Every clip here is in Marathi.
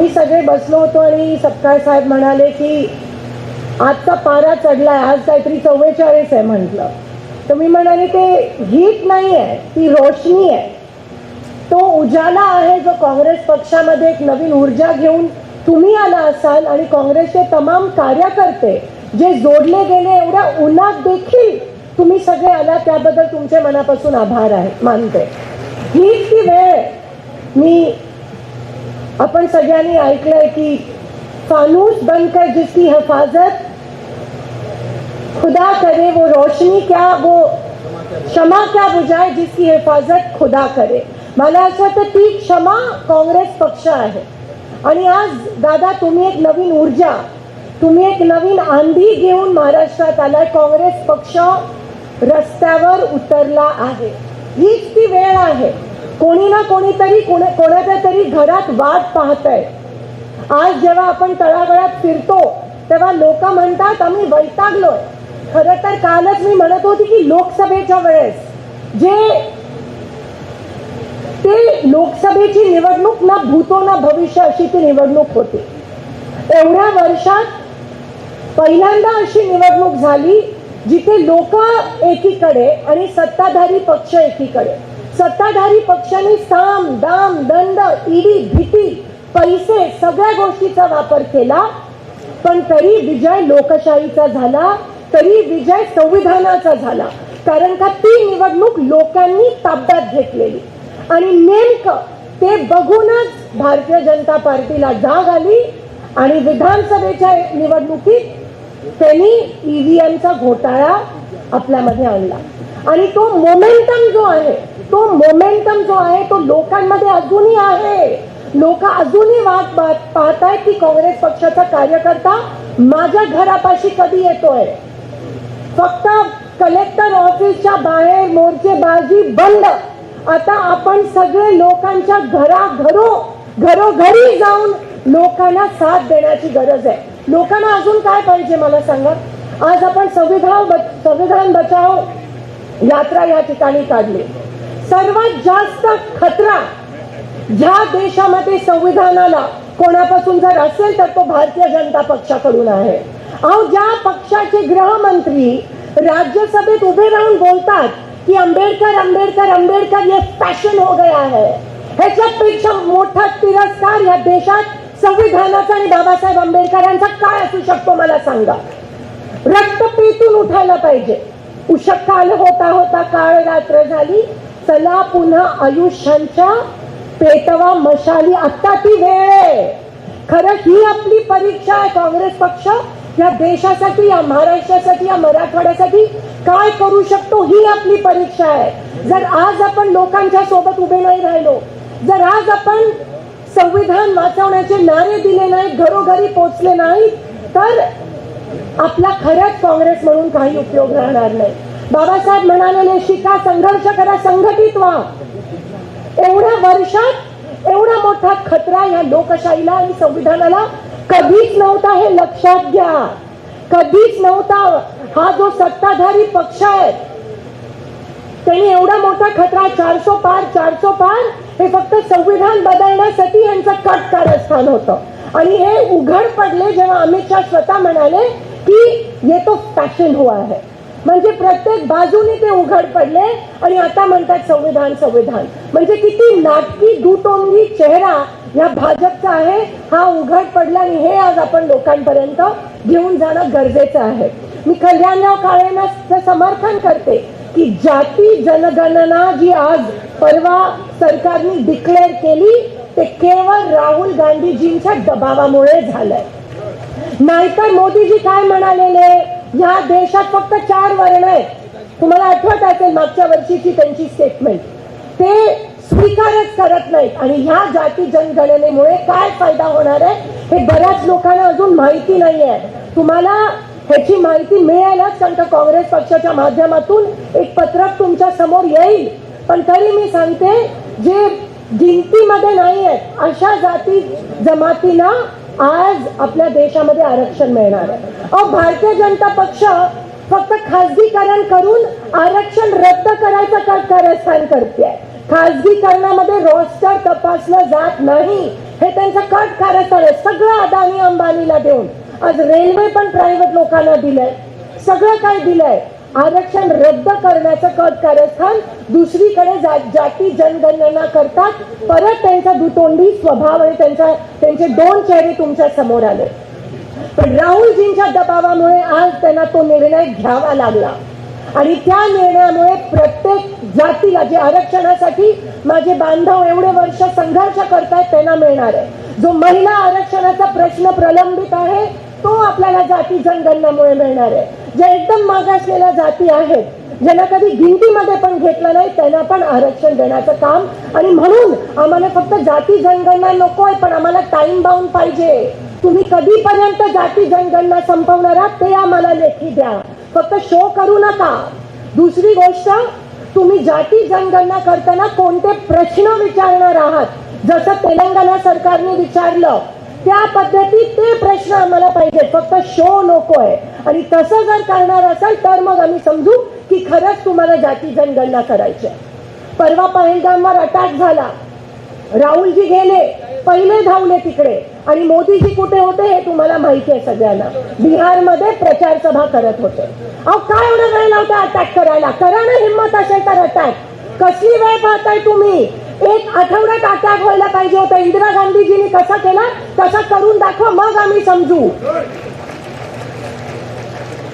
मी सगळे बसलो होतो आणि सपकाळ साहेब म्हणाले की आजचा पारा चढलाय आज काहीतरी चव्वेचाळीस आहे म्हटलं. तर मी म्हणाले ते हीट नाही आहे ती रोशनी आहे. तो उजाला आहे जो काँग्रेस पक्षामध्ये एक नवीन ऊर्जा घेऊन तुम्ही आला असाल आणि काँग्रेसचे तमाम कार्यकर्ते जे जोडले गेले एवढ्या उन्हात देखील तुम्ही सगळे आला त्याबद्दल तुमचे मनापासून आभार आहे मानते. हीच ती वेळ मी आपण सगळ्यांनी ऐकलंय की फानूस बनकर जिसकी हफाजत खुदा करे वो रोशनी क्या वो क्षमा क्या बुझाए जिसकी हिफाजत खुदा करे। मला असं वाटतं ती क्षमा काँग्रेस पक्ष आहे. आणि आज दादा तुम्ही एक नवीन ऊर्जा तुम्ही एक नवीन आंधी घेऊन महाराष्ट्रात आलाय. काँग्रेस पक्ष रस्त्यावर उतरला आहे. हीच ती वेळ आहे. कोणी ना कोणीतरी कोणाच्या तरी घरात वाद पाहत आहे आज जेव्हा आपण तळागळात फिरतो तेव्हा लोक म्हणतात आम्ही वैतागलोय. खरं तर कालच मी म्हणत होती की लोकसभेच्या वेळेस जे ते लोकसभेची निवडणूक ना भूतो ना भविष्य अशी ती निवडणूक होती. एवढ्या वर्षात पहिल्यांदा अशी निवडणूक झाली जिथे लोक एकीकडे आणि सत्ताधारी पक्ष एकीकडे. सत्ताधारी पक्षाने साम दाम दंड ईडी भीती पैसे सगळ्या गोष्टीचा वापर केला. पण तरी विजय लोकशाहीचा झाला तरी विजय संविधानाचा झाला. कारण का ती निवडणूक लोकांनी ताब्यात घेतलेली. आणि नेमकं ते बघूनच भारतीय जनता पार्टीला जाग आली आणि विधानसभेच्या निवडणुकीत त्यांनी ईव्हीएमचा घोटाळा आपल्यामध्ये आणला. आणि तो मोमेंटम जो आहे तो मोमेंटम जो आहे तो लोकांमध्ये अजूनही आहे. लोक अजूनही वाट पाहत पाहतायत की काँग्रेस पक्षाचा कार्यकर्ता माझ्या घरापाशी कधी येतोय. फक्त कलेक्टर ऑफिसच्या बाहेर मोर्चेबाजी बंद. आता आपण सगळे लोकांच्या घरा घरो घरोघरी जाऊन लोकांना साथ देण्याची गरज आहे. लोकांना अजून काय पाहिजे मला सांगा? आज आपण संविधान ब- संविधान बचाव यात्रा या ठिकाणी काढली. सर्वात जास्त खतरा ज्या देशामध्ये संविधानाला कोणापासून जर असेल तर तो भारतीय जनता पक्षाकडून आहे. अहो ज्या पक्षाचे गृहमंत्री राज्यसभेत उभे राहून बोलतात की आंबेडकर आंबेडकर आंबेडकर हे फॅशन हो गया है. ह्याच्यापेक्षा मोठा तिरस्कार या देशात संविधानाचा आणि बाबासाहेब आंबेडकरांचा काय असू शकतो मला सांगा. रक्त पेटून उठायला पाहिजे. उशकाल होता होता काळ रात्र झाली. चला पुन्हा आयुष्यांच्या पेटवा मशाली. आत्ता ती वेळ खरं ही आपली परीक्षा आहे काँग्रेस पक्ष. या देशासाठी या महाराष्ट्रासाठी या मराठवाड्यासाठी काय करू शकतो ही आपली परीक्षा आहे. जर आज आपण लोकांच्या सोबत उभे नाही राहिलो जर आज आपण संविधान वाचवण्याचे नारे दिले नाहीत घरोघरी पोचले नाहीत तर आपला खरंच काँग्रेस म्हणून काही उपयोग राहणार नाही. बाबासाहेब म्हणाले शिका संघर्ष करा संघटित व्हा. एवढ्या वर्षात एवढा मोठा खतरा या लोकशाहीला आणि संविधानाला कधीच नव्हता हे लक्षात घ्या. कधीच नव्हता. हा जो सत्ताधारी पक्ष आहे त्यांनी एवढा मोठा खतरा चारसो पार चारसो पार हे फक्त संविधान बदलण्यासाठी यांचं कट कारस्थान होतं. आणि हे उघड पडले जेव्हा अमित शाह स्वतः म्हणाले की ये तो फॅशन हुआ है. म्हणजे प्रत्येक बाजूने ते उघड पडले आणि आता म्हणतात संविधान संविधान. म्हणजे किती नाटकी दुटोंगी चेहरा या भाजपचा आहे हा उघड पडला आणि हे आज आपण लोकांपर्यंत घेऊन जाणं गरजेचं आहे. मी कल्याणराव काळेंना समर्थन करते की जाती जनगणना जी आज परवा सरकारने डिक्लेअर केली ते केवळ राहुल गांधीजींच्या दबावामुळे झालंय. नाहीतर मोदीजी काय म्हणालेले? या देशात फक्त चार वर्ण आहेत. तुम्हाला आठवत असेल मागच्या वर्षीची त्यांची स्टेटमेंट ते स्वीकारच करत नाहीत. आणि ह्या जाती जनगणनेमुळे काय फायदा होणार आहे हे बऱ्याच लोकांना अजून माहिती नाही आहे तुम्हाला ह्याची माहिती मिळेलच कारण का काँग्रेस पक्षाच्या माध्यमातून एक पत्रक तुमच्यासमोर येईल. पण तरी मी सांगते जे गिनतीमध्ये नाही आहेत अशा जाती जमातीला आज आपल्या देशामध्ये आरक्षण मिळणार आहे. अहो भारतीय जनता पक्ष फक्त खासगीकरण करून आरक्षण रद्द करायचं का- कारस्थान करते खासगीकरणामध्ये रोस्टर तपासलं जात नाही. हे त्यांचं कट कारस्थान आहे. सगळं अदानी अंबानीला देऊन. आज रेल्वे पण प्रायव्हेट लोकांना दिलंय. सगळं काय दिलंय. आरक्षण रद्द करण्याचं कट कारस्थान दुसरीकडे जा- जाती जनगणना करतात. परत त्यांचा दुतोंडी स्वभाव आणि त्यांचा त्यांचे दोन चेहरे तुमच्यासमोर आले. पण राहुलजींच्या दबावामुळे आज त्यांना तो निर्णय घ्यावा लागला. आणि त्या निर्णयामुळे प्रत्येक जातीला जे आरक्षणासाठी माझे बांधव एवढे वर्ष संघर्ष करतायत त्यांना मिळणार आहे. जो महिला आरक्षणाचा प्रश्न प्रलंबित आहे तो आपल्याला जाती जनगणनामुळे मिळणार आहे. ज्या एकदम मागासलेल्या जाती आहेत ज्यांना कधी गिनतीमध्ये पण घेतलं नाही त्यांना पण आरक्षण देण्याचं काम. आणि म्हणून आम्हाला फक्त जाती जनगणना नकोय पण आम्हाला टाइम बाउंड पाहिजे. तुम्ही कधीपर्यंत जाती जनगणना संपवणार आहात ते आम्हाला लेखी द्या. फक्त शो करू नका. दुसरी गोष्ट तुम्ही जाती जनगणना करताना कोणते प्रश्न विचारणार आहात? जसं तेलंगणा सरकारने विचारलं त्या पद्धतीत ते प्रश्न आम्हाला पाहिजे फक्त शो नकोय. आणि तसं जर करणार असेल तर मग आम्ही समजू की खरंच तुम्हाला जाती जनगणना करायची परवा पहलगामवर अटॅक झाला. राहुलजी गेले. पहिले धावले तिकडे. आणि मोदीजी कुठे होते हे तुम्हाला माहिती आहे सगळ्यांना. बिहारमध्ये प्रचार सभा करत होते. अहो काय एवढं वेळ लावता अटॅक करायला? करा ना हिंमत असेल तर अटॅक कसली वेळ पाहताय तुम्ही? एक आठवड्यात अटॅक व्हायला पाहिजे होता. इंदिरा गांधीजींनी कसा केला? तसा करून दाखवा मग आम्ही समजू.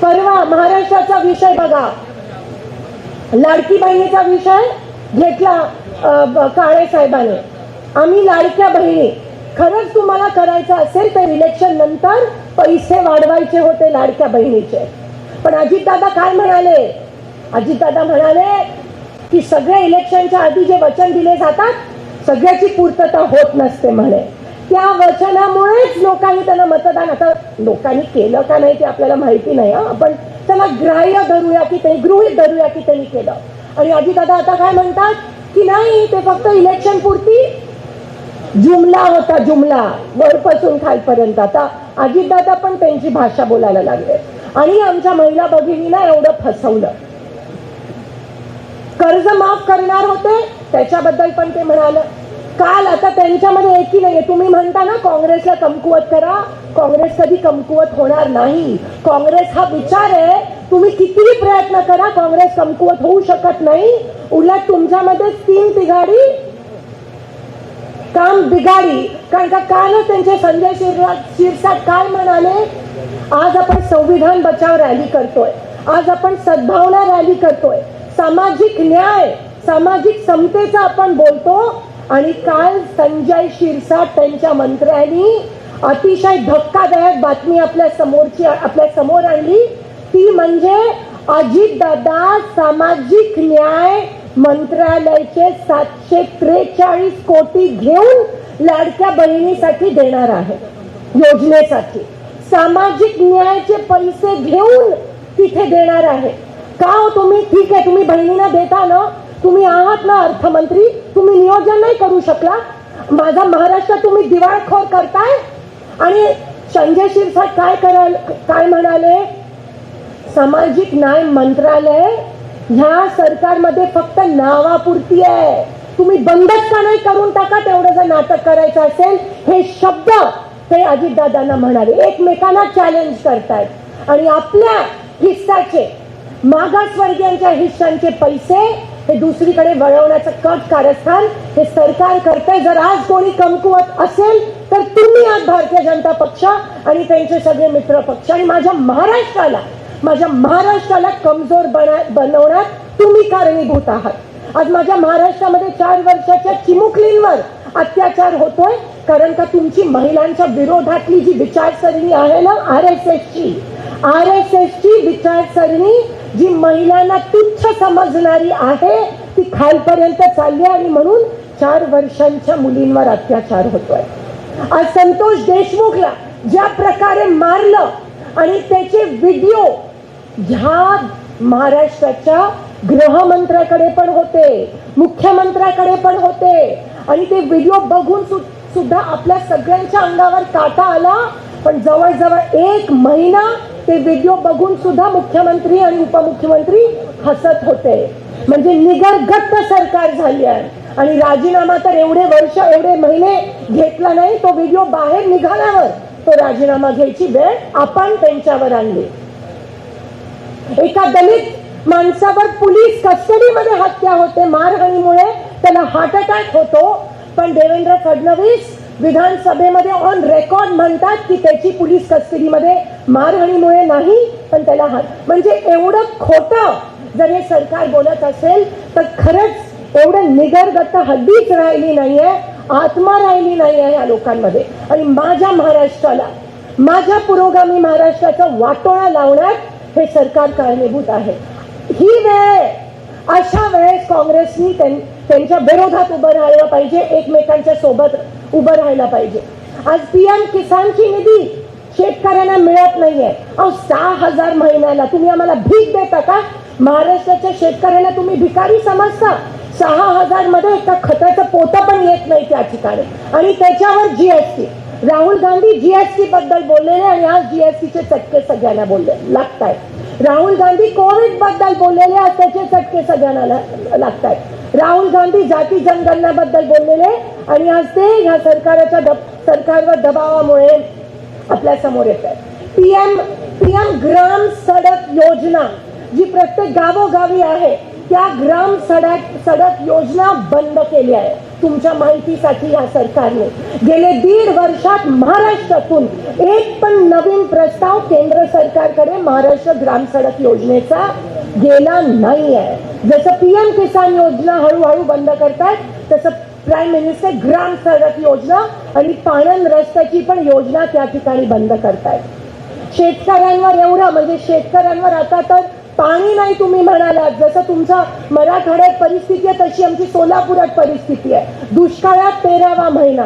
परवा महाराष्ट्राचा विषय बघा. लाडकी बहिणीचा विषय घेतला काळे साहेबाने. आम्ही लाडक्या बहिणी. खरंच तुम्हाला करायचं असेल तर इलेक्शन नंतर पैसे वाढवायचे होते लाडक्या बहिणीचे. पण अजितदादा काय म्हणाले? अजितदादा म्हणाले की सगळ्या इलेक्शनच्या आधी जे वचन दिले जातात सगळ्याची पूर्तता होत नसते म्हणे. त्या वचनामुळेच लोकांनी त्यांना मतदान आता लोकांनी केलं का नाही ते आपल्याला माहिती नाही आपण त्याला ग्राह्य धरूया की त्यांनी गृहित धरूया की त्यांनी केलं. आणि अजितदादा आता काय म्हणतात की नाही ते फक्त इलेक्शन पुरती जुमला होता जुमला. वरपासून खालपर्यंत. आता अजितदादा पण त्यांची भाषा बोलायला लागले. आणि आमच्या महिला भगिनीला एवढं फसवलं. कर्ज माफ करणार होते त्याच्याबद्दल पण ते म्हणालं. काल आता त्यांच्यामध्ये एकी नाहीये. तुम्ही म्हणता ना काँग्रेसला कमकुवत करा. काँग्रेस कधी कमकुवत होणार नाही. काँग्रेस हा विचार आहे. तुम्ही कितीही प्रयत्न करा काँग्रेस कमकुवत होऊ शकत नाही. उलट तुमच्यामध्ये तीन तिघाडी काम बिघाडी. कारण का कालच त्यांचे संजय शिरसाट शिरसाट काय म्हणाले आज आपण संविधान बचाव रॅली करतोय. आज आपण सद्भावना रॅली करतोय. सामाजिक न्याय सामाजिक समतेचा आपण बोलतो आणि काल संजय शिरसाट त्यांच्या मंत्र्यांनी अतिशय धक्कादायक बातमी आपल्या समोरची आपल्यासमोर आणली. ती म्हणजे अजितदादा सामाजिक न्याय मंत्रालयाचे सातशे त्रेचाळीस कोटी घेऊन लाडक्या बहिणीसाठी देणार आहे योजनेसाठी. सामाजिक न्यायाचे पैसे घेऊन तिथे देणार आहे. का हो तुम्ही? ठीक आहे तुम्ही बहिणींना देता ना तुम्ही आहात ना अर्थमंत्री तुम्ही नियोजन नाही करू शकला. माझा महाराष्ट्र तुम्ही दिवाळखोर करताय. आणि संजय शिरसाट काय कराल काय म्हणाले? सामाजिक न्याय मंत्रालय ह्या सरकारमध्ये फक्त नावापुरती आहे. तुम्ही बंदच का नाही करून टाका तेवढं जर नाटक करायचं असेल? हे शब्द ते अजितदादांना म्हणाले. एकमेकांना चॅलेंज करतायत. आणि आपल्या हिस्साचे मागासवर्गीयांच्या हिस्सांचे पैसे हे दुसरीकडे वळवण्याचं कट कारस्थान हे सरकार करतंय. जर आज कोणी कमकुवत असेल तर तुम्ही आज भारतीय जनता पक्ष आणि त्यांचे सगळे मित्र पक्ष आणि माझ्या महाराष्ट्राला माझ्या महाराष्ट्राला कमजोर बनवण्यात तुम्ही कारणीभूत आहात. आज माझ्या महाराष्ट्रामध्ये चार वर्षाच्या चिमुकलींवर अत्याचार होतोय कारण का तुमची महिलांच्या विरोधातली जी विचारसरणी आहे ना आर एस एसची आर एस एसची विचारसरणी जी महिलांना तुच्छ समजणारी आहे ती खालपर्यंत चालली आणि म्हणून चार वर्षांच्या मुलींवर अत्याचार होतोय. आज संतोष देशमुखला ज्या प्रकारे मारलं आणि त्याचे व्हिडिओ ह्या महाराष्ट्राच्या गृहमंत्र्याकडे पण होते मुख्यमंत्र्याकडे पण होते आणि ते व्हिडिओ बघून सु- सुद्धा आपल्या सगळ्यांच्या अंगावर काटा आला. पण जवळजवळ एक महिना ते व्हिडिओ बघून सुद्धा मुख्यमंत्री आणि उपमुख्यमंत्री हसत होते. म्हणजे निगरगट्ट सरकार झाली आहे. आणि राजीनामा तर एवढे वर्ष एवढे महिने घेतला नाही तो व्हिडिओ बाहेर निघाल्यावर तो राजीनामा घ्यायची वेळ आपण त्यांच्यावर आणली. एका दलित माणसावर पोलीस कस्टडीमध्ये हत्या होते मारहाणीमुळे त्याला हार्ट अटॅक होतो. पण देवेंद्र फडणवीस विधानसभेमध्ये ऑन रेकॉर्ड म्हणतात की त्याची पोलीस कस्टडीमध्ये मारहाणीमुळे नाही पण त्याला हात. म्हणजे एवढं खोटं जर हे सरकार बोलत असेल तर खरंच एवढं निगरगत हद्दीच राहिली नाहीये आत्मा राहिली नाहीये या लोकांमध्ये. आणि माझ्या महाराष्ट्राला माझ्या पुरोगामी महाराष्ट्राचा वाटोळा लावण्यात हे सरकार कारणीभूत आहे. ही वेळ अशा वेळेस काँग्रेसनी त्यां- त्यांच्या विरोधात उभं राहिलं पाहिजे एकमेकांच्या सोबत उभं राहायला पाहिजे. आज पीएम किसानची निधी शेतकऱ्यांना मिळत नाहीये. अहो सहा हजार महिन्याला तुम्ही आम्हाला भीक देता का? महाराष्ट्राच्या शेतकऱ्यांना तुम्ही भिकारी समजता. सहा हजारमध्ये एका खताचं पोतं पण येत नाही त्या ठिकाणी. आणि त्याच्यावर जीएसटी राहुल गांधी जीएसटी बद्दल बोललेले आणि आज जीएसटीचे चटके सगळ्यांना बोलले. लागतायत. राहुल गांधी कोविडबद्दल बोललेले आहेत त्याचे चटके सगळ्यांना आहेत राहुल गांधी जाती जनगणनाबद्दल बोललेले आणि आज ते ह्या सरकारच्या दब- सरकारवर दबावामुळे आपल्यासमोर येत आहे पीएम पीएम ग्राम सडक योजना जी प्रत्येक गावोगावी आहे त्या ग्राम सडक सडक योजना बंद केली आहे. तुमच्या माहितीसाठी या सरकारने गेले दीड वर्षात महाराष्ट्रातून एक पण नवीन प्रस्ताव केंद्र सरकारकडे महाराष्ट्र ग्राम सडक योजनेचा गेला नाही आहे जसं पीएम किसान योजना हळूहळू बंद करतायत तसं प्राईम मिनिस्टर ग्राम सडक योजना आणि पाणन रस्त्याची पण योजना त्या ठिकाणी बंद करतायत. शेतकऱ्यांवर एवढं म्हणजे शेतकऱ्यांवर आता तर पाणी नाही तुम्ही म्हणालात. जसं तुमचा मराठवाड्यात परिस्थिती आहे तशी आमची सोलापुरात परिस्थिती आहे. दुष्काळात तेरावा महिना.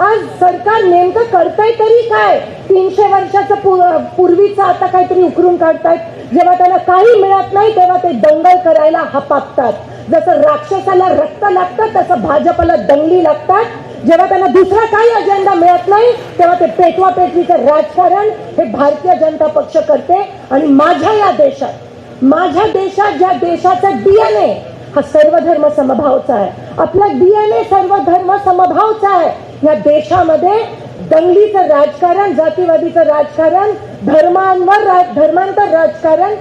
आज सरकार नेमकं करतंय तरी काय? तीनशे वर्षाचं पू- पूर्वीचं आता काहीतरी उकरून काढतायत. जेव्हा त्यांना काही मिळत नाही तेव्हा ते दंगल करायला हपापतात. जसं राक्षसाला रक्त लागतं तसं भाजपला दंगली लागतात. जेव्हा त्यांना दुसरा काही अजेंडा मिळत नाही तेव्हा ते पेटवा पेटवीचं राजकारण हे भारतीय जनता पक्ष करते. आणि माझ्या या देशात माझ्या देशात ज्या देशाचा डीएनए हा सर्व धर्म समभावचा आहे. आपला डीएनए सर्व धर्म समभावचा आहे. या देशामध्ये दंगलीचं राजकारण जातीवादीचं राजकारण धर्मांवर राज धर्मांतर राजकारण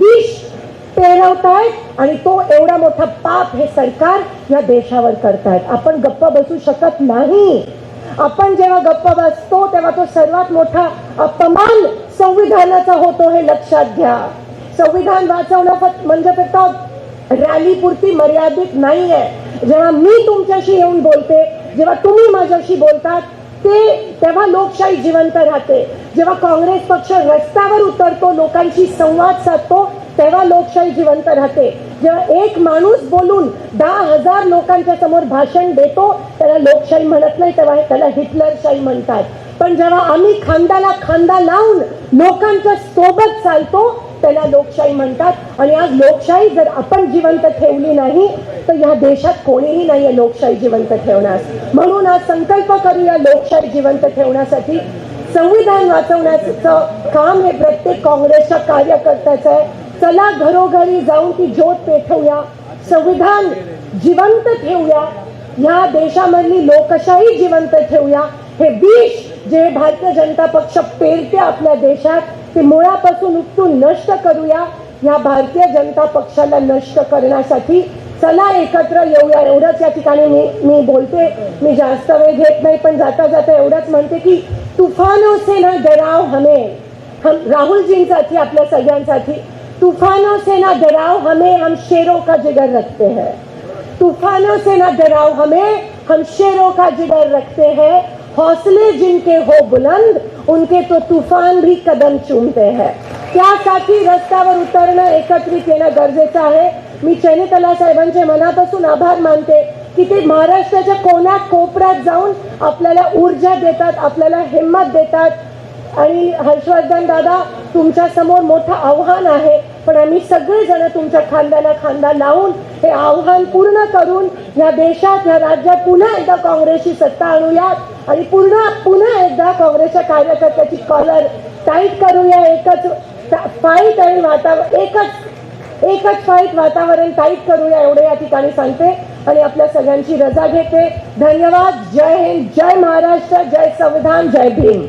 विष पेरवतायत आणि तो एवढा मोठा पाप हे सरकार या देशावर करतायत. आपण गप्प बसू शकत नाही. आपण जेव्हा गप्प बसतो तेव्हा तो सर्वात मोठा अपमान संविधानाचा होतो हे लक्षात घ्या. संविधान वाचवणं फक्त म्हणजे फक्त रॅली पुरती मर्यादित नाहीये. जेव्हा मी तुमच्याशी येऊन बोलते जेव्हा तुम्ही माझ्याशी बोलतात ते तेव्हा लोकशाही जिवंत राहते. जेव्हा काँग्रेस पक्ष रस्त्यावर उतरतो लोकांशी संवाद साधतो तेव्हा लोकशाही जिवंत राहते. जेव्हा एक माणूस बोलून दहा हजार लोकांच्या समोर भाषण देतो त्याला लोकशाही म्हणत नाही तेव्हा त्याला हिटलरशाही म्हणतात. पण जेव्हा आम्ही खांद्याला खांदा लावून लोकांच्या सोबत चालतो त्याला लोकशाही म्हणतात. आणि आज लोकशाही जर आपण जिवंत ठेवली नाही तर या देशात कोणीही नाहीये लोकशाही जिवंत ठेवण्यास म्हणून आज संकल्प करूया लोकशाही जिवंत ठेवण्यासाठी. संविधान वाचवण्याचं काम हे प्रत्येक काँग्रेसच्या कार्यकर्त्याचं आहे. चला घरोघरी जाऊन ती ज्योत पेठवूया संविधान जिवंत ठेवूया. या देशामधली लोकशाही जिवंत ठेवूया. हे विष जे भारतीय जनता पक्ष पेरते आपल्या देशात ते मुळापासून उपटून नष्ट करूया. या भारतीय जनता पक्षाला नष्ट करण्यासाठी चला एकत्र येऊया. एवढंच या ठिकाणी मी मी बोलते. मी जास्त वेळ घेत नाही, पण जाता जाता एवढंच म्हणते की तुफानो से ना डराव हमें. हम, राहुलजींसाठी, आपल्या सगळ्यांसाठी. तूफानों से ना डराओ हमें, हम शेरों का जिगर रखते हैं. तूफानों से ना डराओ हमें, हम शेरों का जिगर रखते हैं. हौसले जिनके हो बुलंद उनके तो तूफान भी कदम चूमते हैं। त्यासाठी रस्त्यावर उतरणं एकत्रित येणं गरजेचं आहे? मी चैनितला साहेबांचे मनापासून आभार मानते की ते महाराष्ट्राच्या कोण्यात कोपऱ्यात जाऊन आपल्याला ऊर्जा देतात आपल्याला हिंमत देतात. आणि हर्षवर्धन दादा तुमच्यासमोर मोठं आव्हान आहे पण आम्ही सगळेजण तुमच्या खांद्याला खांदा लावून हे आव्हान पूर्ण करून या देशात या राज्यात पुन्हा एकदा काँग्रेसची सत्ता आणूयात आणि पुन्हा पुन्हा एकदा काँग्रेसच्या कार्यकर्त्याची कॉलर टाईट करूया. एकच फाईट आणि वातावरण एकच एकच फाईट वातावरण टाईट करूया एवढे या ठिकाणी सांगते आणि आपल्या सगळ्यांची रजा घेते. धन्यवाद. जय हिंद. जय महाराष्ट्र. जय संविधान. जय भीम.